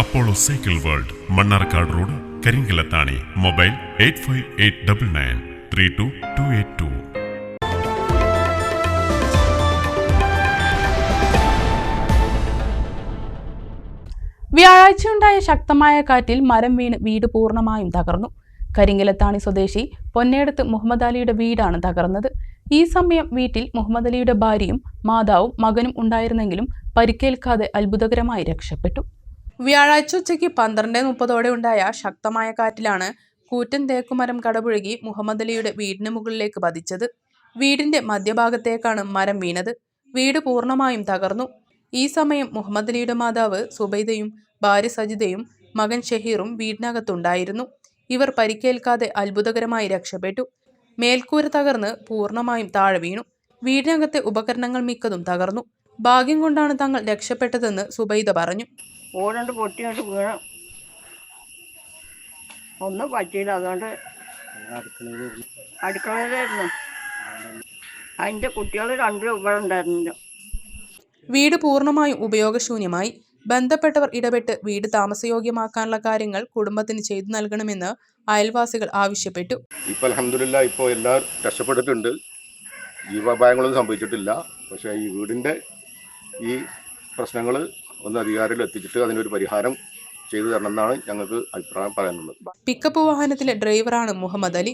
Apollo cycle world Mannarkkad road Karinkallathani mobile eight five eight double nine three two two eight two വ്യാഴാഴ്ചയുണ്ടായ ശക്തമായ കാറ്റിൽ മരം വീണ് വീട് പൂർണമായും തകർന്നു. കരിങ്കലത്താണി സ്വദേശി പൊന്നേടത്ത് മുഹമ്മദ് അലിയുടെ വീടാണ് തകർന്നത്. ഈ സമയം വീട്ടിൽ മുഹമ്മദ് അലിയുടെ ഭാര്യയും മാതാവും മകനും ഉണ്ടായിരുന്നെങ്കിലും പരിക്കേൽക്കാതെ അത്ഭുതകരമായി രക്ഷപ്പെട്ടു. വ്യാഴാഴ്ച ഉച്ചയ്ക്ക് പന്ത്രണ്ട് മുപ്പതോടെ ഉണ്ടായ ശക്തമായ കാറ്റിലാണ് കൂറ്റൻ തേക്കുമരം കടപുഴകി മുഹമ്മദ് അലിയുടെ വീടിന് മുകളിലേക്ക് പതിച്ചത്. വീടിന്റെ മധ്യഭാഗത്തേക്കാണ് മരം വീണത്. വീട് പൂർണമായും തകർന്നു. ഈ സമയം മുഹമ്മദ് അലിയുടെ മാതാവ് സുബൈദയും ഭാര്യ സജിതയും മകൻ ഷഹീറും വീടിനകത്തുണ്ടായിരുന്നു. ഇവർ പരിക്കേൽക്കാതെ അത്ഭുതകരമായി രക്ഷപ്പെട്ടു. മേൽക്കൂര തകർന്ന് പൂർണമായും താഴെ വീണു. വീടിനകത്തെ ഉപകരണങ്ങൾ മിക്കതും തകർന്നു. ഭാഗ്യം കൊണ്ടാണ് തങ്ങൾ രക്ഷപ്പെട്ടതെന്ന് സുബൈദ പറഞ്ഞു. ഓടണ്ട് പൊട്ടിയോണ്ട് വീണ്. ഒന്നും പറ്റിയില്ല അതുകൊണ്ട് അടുക്കളയിലായിരുന്നു. അതിന്റെ കുട്ടികൾ രണ്ടും ഇവിടെ ഉണ്ടായിരുന്നു വീട് പൂർണമായും ഉപയോഗശൂന്യമായി. ബന്ധപ്പെട്ടവർ ഇടപെട്ട് വീട് താമസയോഗ്യമാക്കാനുള്ള കാര്യങ്ങൾ കുടുംബത്തിന് ചെയ്തു നൽകണമെന്ന് അയൽവാസികൾ ആവശ്യപ്പെട്ടു. ഇപ്പൊ അലഹമില്ല ഇപ്പോൾ എല്ലാവരും രക്ഷപ്പെട്ടിട്ടുണ്ട്. ജീവാപായങ്ങളൊന്നും സംഭവിച്ചിട്ടില്ല. പക്ഷേ ഈ വീടിന്റെ ഈ പ്രശ്നങ്ങൾ ഒന്ന് അധികാരികൾ എത്തിച്ചിട്ട് അതിനൊരു പരിഹാരം ചെയ്തു തരണം എന്നാണ് ഞങ്ങൾക്ക് അഭിപ്രായം പറയാനുള്ളത്. പിക്കപ്പ് വാഹനത്തിലെ ഡ്രൈവറാണ് മുഹമ്മദ് അലി.